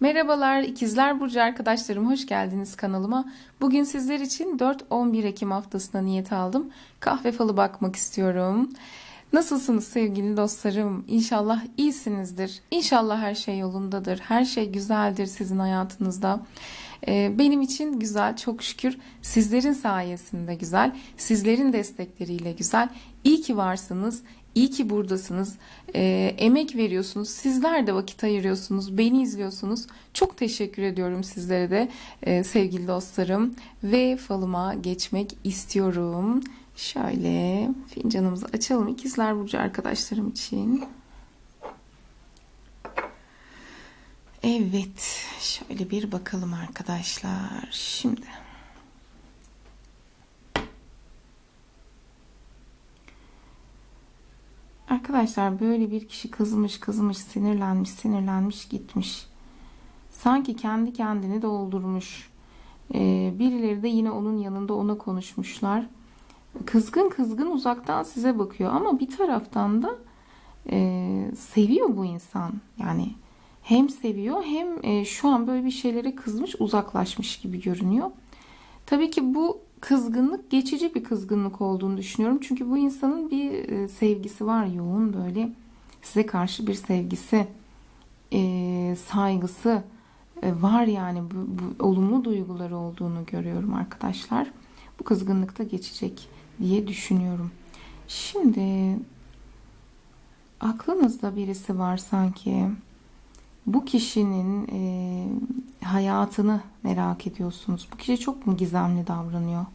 Merhabalar İkizler Burcu arkadaşlarım hoş geldiniz kanalıma. Bugün sizler için 4-11 Ekim haftasına niyet aldım. Kahve falı bakmak istiyorum. Nasılsınız sevgili dostlarım? İnşallah iyisinizdir. İnşallah her şey yolundadır. Her şey güzeldir sizin hayatınızda. Ee, Benim için güzel çok şükür sizlerin sayesinde güzel, sizlerin destekleriyle güzel. İyi ki varsınız, iyi ki buradasınız, Ee, emek veriyorsunuz, sizler de vakit ayırıyorsunuz, beni izliyorsunuz. Çok teşekkür ediyorum sizlere de e, sevgili dostlarım ve falıma geçmek istiyorum. Şöyle fincanımızı açalım ikizler burcu arkadaşlarım için. Evet, şöyle bir bakalım arkadaşlar. Şimdi Arkadaşlar böyle bir kişi kızmış kızmış sinirlenmiş sinirlenmiş gitmiş. Sanki kendi kendini doldurmuş. Ee, birileri de yine onun yanında ona konuşmuşlar. Kızgın kızgın uzaktan size bakıyor ama bir taraftan da e, seviyor bu insan. Yani hem seviyor hem e, şu an böyle bir şeylere kızmış uzaklaşmış gibi görünüyor. Tabii ki bu kızgınlık geçici bir kızgınlık olduğunu düşünüyorum. Çünkü bu insanın bir e, sevgisi var yoğun böyle size karşı bir sevgisi, e, saygısı var yani bu, bu olumlu duyguları olduğunu görüyorum arkadaşlar. Bu kızgınlık da geçecek diye düşünüyorum. Şimdi aklınızda birisi var sanki. Bu kişinin e, hayatını merak ediyorsunuz. Bu kişi çok mu gizemli davranıyor?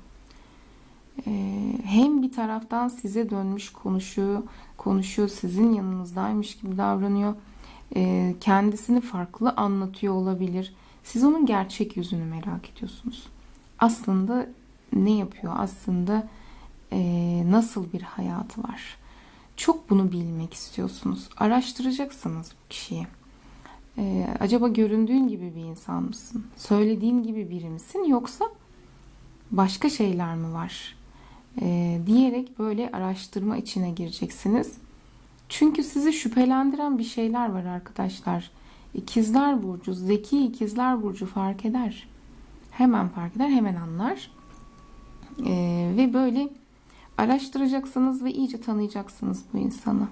E, hem bir taraftan size dönmüş konuşuyor, konuşuyor, sizin yanınızdaymış gibi davranıyor. E, kendisini farklı anlatıyor olabilir. Siz onun gerçek yüzünü merak ediyorsunuz. Aslında ne yapıyor? Aslında e, nasıl bir hayatı var? Çok bunu bilmek istiyorsunuz. Araştıracaksınız bu kişiyi. Ee, acaba göründüğün gibi bir insan mısın? Söylediğin gibi biri misin? Yoksa başka şeyler mi var? Ee, diyerek böyle araştırma içine gireceksiniz. Çünkü sizi şüphelendiren bir şeyler var arkadaşlar. İkizler Burcu, zeki ikizler Burcu fark eder. Hemen fark eder, hemen anlar. Ee, ve böyle araştıracaksınız ve iyice tanıyacaksınız bu insanı.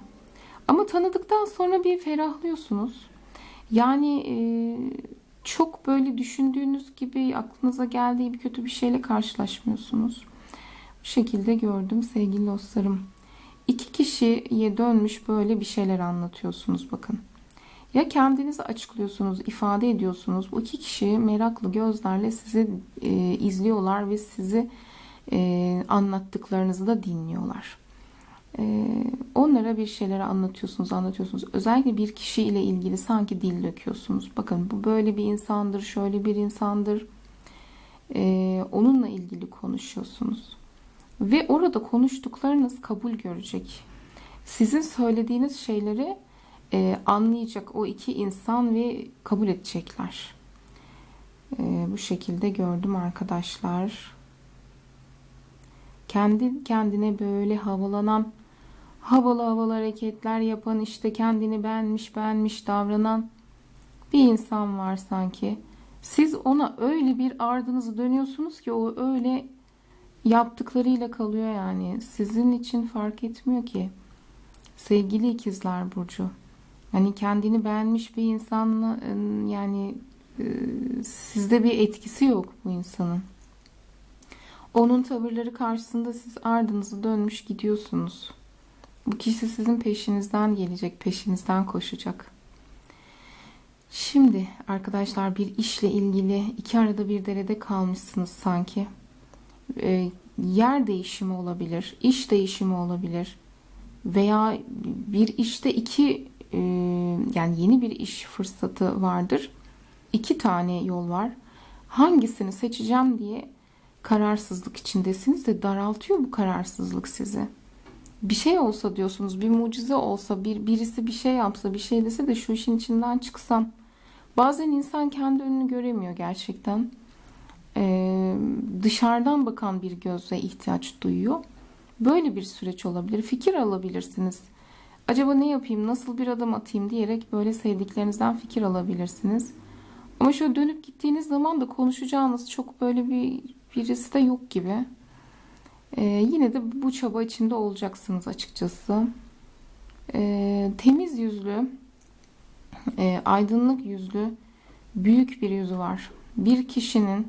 Ama tanıdıktan sonra bir ferahlıyorsunuz. Yani e, çok böyle düşündüğünüz gibi aklınıza geldiği bir kötü bir şeyle karşılaşmıyorsunuz. Bu şekilde gördüm sevgili dostlarım. İki kişiye dönmüş böyle bir şeyler anlatıyorsunuz bakın. Ya kendinizi açıklıyorsunuz, ifade ediyorsunuz. Bu iki kişi meraklı gözlerle sizi e, izliyorlar ve sizi e, anlattıklarınızı da dinliyorlar. E, onlara bir şeyleri anlatıyorsunuz, anlatıyorsunuz. Özellikle bir kişi ile ilgili sanki dil döküyorsunuz. Bakın bu böyle bir insandır, şöyle bir insandır. E, onunla ilgili konuşuyorsunuz. Ve orada konuştuklarınız kabul görecek. Sizin söylediğiniz şeyleri e, anlayacak o iki insan ve kabul edecekler. E, bu şekilde gördüm arkadaşlar. Kendi kendine böyle havalanan, havalı havalı hareketler yapan, işte kendini beğenmiş beğenmiş davranan bir insan var sanki. Siz ona öyle bir ardınızı dönüyorsunuz ki o öyle yaptıklarıyla kalıyor yani. Sizin için fark etmiyor ki. Sevgili ikizler Burcu. Hani kendini beğenmiş bir insanla yani e, sizde bir etkisi yok bu insanın. Onun tavırları karşısında siz ardınızı dönmüş gidiyorsunuz. Bu kişi sizin peşinizden gelecek, peşinizden koşacak. Şimdi arkadaşlar bir işle ilgili iki arada bir derede kalmışsınız sanki. E, yer değişimi olabilir, iş değişimi olabilir veya bir işte iki e, yani yeni bir iş fırsatı vardır. İki tane yol var. Hangisini seçeceğim diye kararsızlık içindesiniz de daraltıyor bu kararsızlık sizi. Bir şey olsa diyorsunuz, bir mucize olsa, bir birisi bir şey yapsa, bir şey dese de şu işin içinden çıksam. Bazen insan kendi önünü göremiyor gerçekten. Ee, dışarıdan bakan bir gözle ihtiyaç duyuyor. Böyle bir süreç olabilir. Fikir alabilirsiniz. Acaba ne yapayım, nasıl bir adım atayım diyerek böyle sevdiklerinizden fikir alabilirsiniz. Ama şöyle dönüp gittiğiniz zaman da konuşacağınız çok böyle bir birisi de yok gibi. Ee, yine de bu çaba içinde olacaksınız açıkçası. Ee, temiz yüzlü, e, aydınlık yüzlü, büyük bir yüzü var. Bir kişinin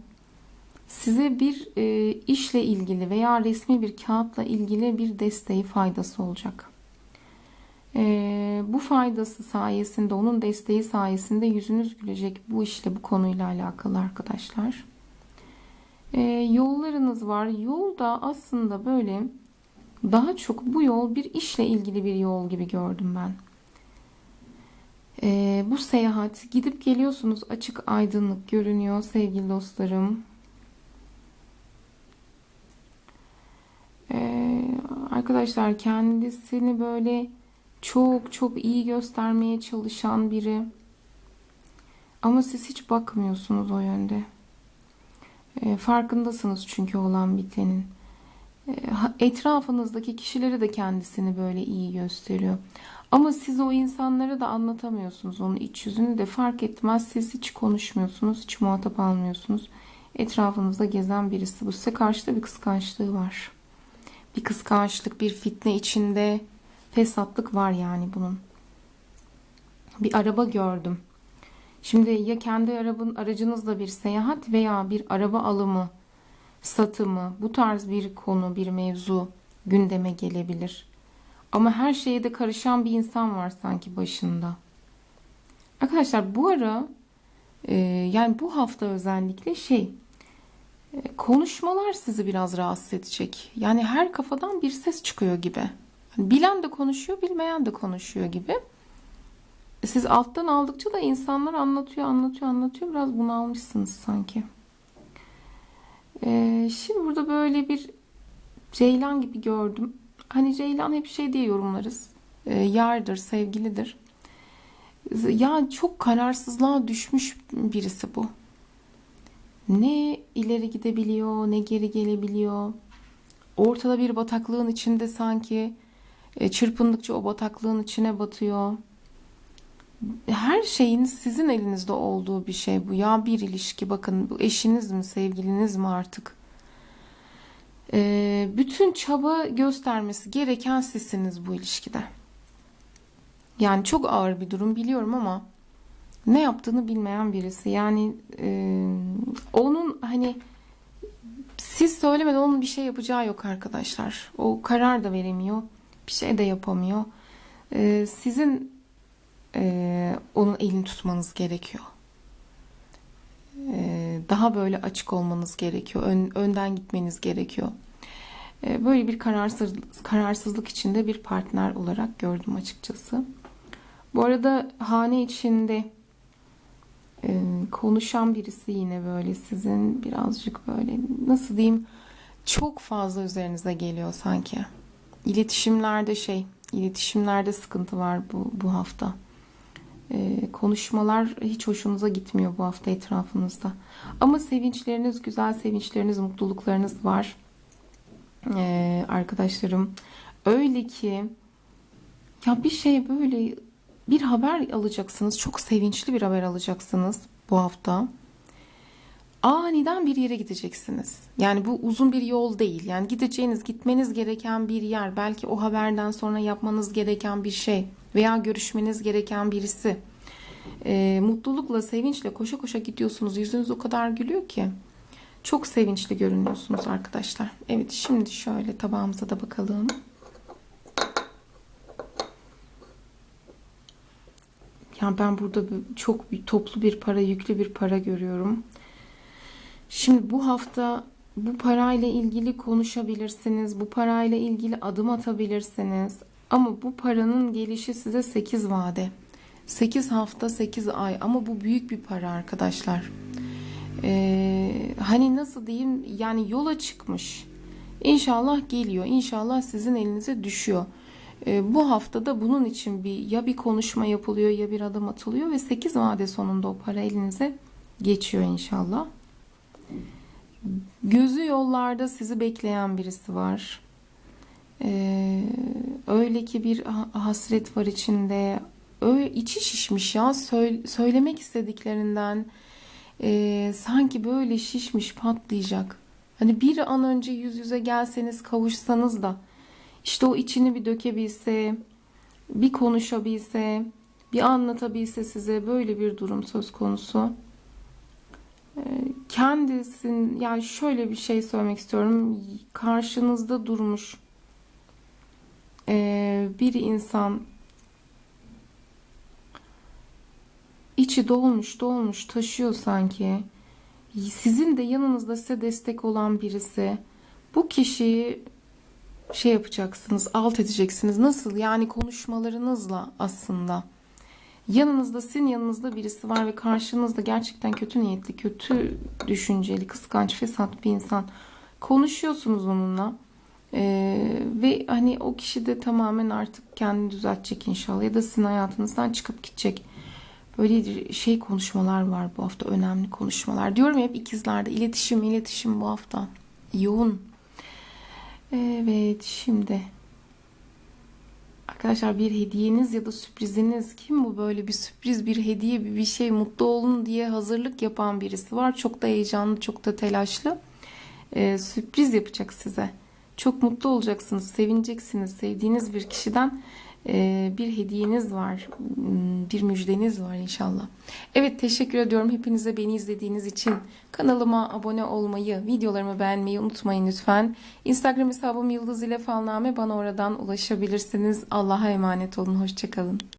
size bir e, işle ilgili veya resmi bir kağıtla ilgili bir desteği, faydası olacak. E, bu faydası sayesinde, onun desteği sayesinde yüzünüz gülecek bu işle, bu konuyla alakalı arkadaşlar. E, yollarınız var. Yolda aslında böyle daha çok bu yol bir işle ilgili bir yol gibi gördüm ben. E, bu seyahat gidip geliyorsunuz açık aydınlık görünüyor sevgili dostlarım. Ee, arkadaşlar kendisini böyle çok çok iyi göstermeye çalışan biri. Ama siz hiç bakmıyorsunuz o yönde. Ee, farkındasınız çünkü olan bitenin. Ha- etrafınızdaki kişileri de kendisini böyle iyi gösteriyor. Ama siz o insanlara da anlatamıyorsunuz onun iç yüzünü de fark etmez. Siz hiç konuşmuyorsunuz, hiç muhatap almıyorsunuz. Etrafınızda gezen birisi. Bu size karşı da bir kıskançlığı var bir kıskançlık, bir fitne içinde fesatlık var yani bunun. Bir araba gördüm. Şimdi ya kendi arabanın aracınızla bir seyahat veya bir araba alımı, satımı, bu tarz bir konu, bir mevzu gündeme gelebilir. Ama her şeye de karışan bir insan var sanki başında. Arkadaşlar bu ara e, yani bu hafta özellikle şey konuşmalar sizi biraz rahatsız edecek. Yani her kafadan bir ses çıkıyor gibi. Yani bilen de konuşuyor, bilmeyen de konuşuyor gibi. Siz alttan aldıkça da insanlar anlatıyor, anlatıyor, anlatıyor. Biraz bunalmışsınız sanki. Ee, şimdi burada böyle bir ceylan gibi gördüm. Hani ceylan hep şey diye yorumlarız. Ee, yardır, sevgilidir. Ya çok kararsızlığa düşmüş birisi bu ne ileri gidebiliyor ne geri gelebiliyor. Ortada bir bataklığın içinde sanki e, çırpındıkça o bataklığın içine batıyor. Her şeyin sizin elinizde olduğu bir şey bu. Ya bir ilişki bakın bu eşiniz mi sevgiliniz mi artık? E, bütün çaba göstermesi gereken sizsiniz bu ilişkide. Yani çok ağır bir durum biliyorum ama ne yaptığını bilmeyen birisi. Yani e, onun hani siz söylemeden onun bir şey yapacağı yok arkadaşlar. O karar da veremiyor. Bir şey de yapamıyor. E, sizin e, onun elini tutmanız gerekiyor. E, daha böyle açık olmanız gerekiyor. Ön, önden gitmeniz gerekiyor. E, böyle bir kararsız, kararsızlık içinde bir partner olarak gördüm açıkçası. Bu arada hane içinde e, konuşan birisi yine böyle sizin birazcık böyle nasıl diyeyim çok fazla üzerinize geliyor sanki. İletişimlerde şey, iletişimlerde sıkıntı var bu, bu hafta. E, konuşmalar hiç hoşunuza gitmiyor bu hafta etrafınızda. Ama sevinçleriniz, güzel sevinçleriniz, mutluluklarınız var. E, arkadaşlarım öyle ki ya bir şey böyle bir haber alacaksınız. Çok sevinçli bir haber alacaksınız bu hafta. Aniden bir yere gideceksiniz. Yani bu uzun bir yol değil. Yani gideceğiniz, gitmeniz gereken bir yer. Belki o haberden sonra yapmanız gereken bir şey veya görüşmeniz gereken birisi. Ee, mutlulukla, sevinçle koşa koşa gidiyorsunuz. Yüzünüz o kadar gülüyor ki. Çok sevinçli görünüyorsunuz arkadaşlar. Evet şimdi şöyle tabağımıza da bakalım. Yani ben burada çok bir toplu bir para, yüklü bir para görüyorum. Şimdi bu hafta bu parayla ilgili konuşabilirsiniz. Bu parayla ilgili adım atabilirsiniz. Ama bu paranın gelişi size 8 vade. 8 hafta 8 ay ama bu büyük bir para arkadaşlar. Ee, hani nasıl diyeyim yani yola çıkmış. İnşallah geliyor. İnşallah sizin elinize düşüyor. E, bu haftada bunun için bir ya bir konuşma yapılıyor ya bir adım atılıyor ve 8 vade sonunda o para elinize geçiyor inşallah. Gözü yollarda sizi bekleyen birisi var. Ee, öyle ki bir hasret var içinde. Öyle içi şişmiş ya. Söyle, söylemek istediklerinden, e, sanki böyle şişmiş patlayacak. Hani bir an önce yüz yüze gelseniz kavuşsanız da işte o içini bir dökebilse, bir konuşabilse, bir anlatabilse size böyle bir durum söz konusu. Ee, Kendisin yani şöyle bir şey söylemek istiyorum. Karşınızda durmuş ee, bir insan içi dolmuş dolmuş taşıyor sanki. Sizin de yanınızda size destek olan birisi. Bu kişiyi şey yapacaksınız, alt edeceksiniz. Nasıl? Yani konuşmalarınızla aslında. Yanınızda, sizin yanınızda birisi var ve karşınızda gerçekten kötü niyetli, kötü düşünceli, kıskanç, fesat bir insan. Konuşuyorsunuz onunla. Ee, ve hani o kişi de tamamen artık kendini düzeltecek inşallah ya da sizin hayatınızdan çıkıp gidecek. Böyle şey konuşmalar var bu hafta, önemli konuşmalar. Diyorum hep ikizlerde iletişim, iletişim bu hafta. Yoğun. Evet, şimdi arkadaşlar bir hediyeniz ya da sürpriziniz kim bu böyle bir sürpriz bir hediye bir şey mutlu olun diye hazırlık yapan birisi var. Çok da heyecanlı, çok da telaşlı. Ee, sürpriz yapacak size. Çok mutlu olacaksınız, sevineceksiniz. Sevdiğiniz bir kişiden e, bir hediyeniz var, m, bir müjdeniz var inşallah. Evet teşekkür ediyorum hepinize beni izlediğiniz için. Kanalıma abone olmayı, videolarımı beğenmeyi unutmayın lütfen. Instagram hesabım Yıldız ile Falname bana oradan ulaşabilirsiniz. Allah'a emanet olun, hoşçakalın.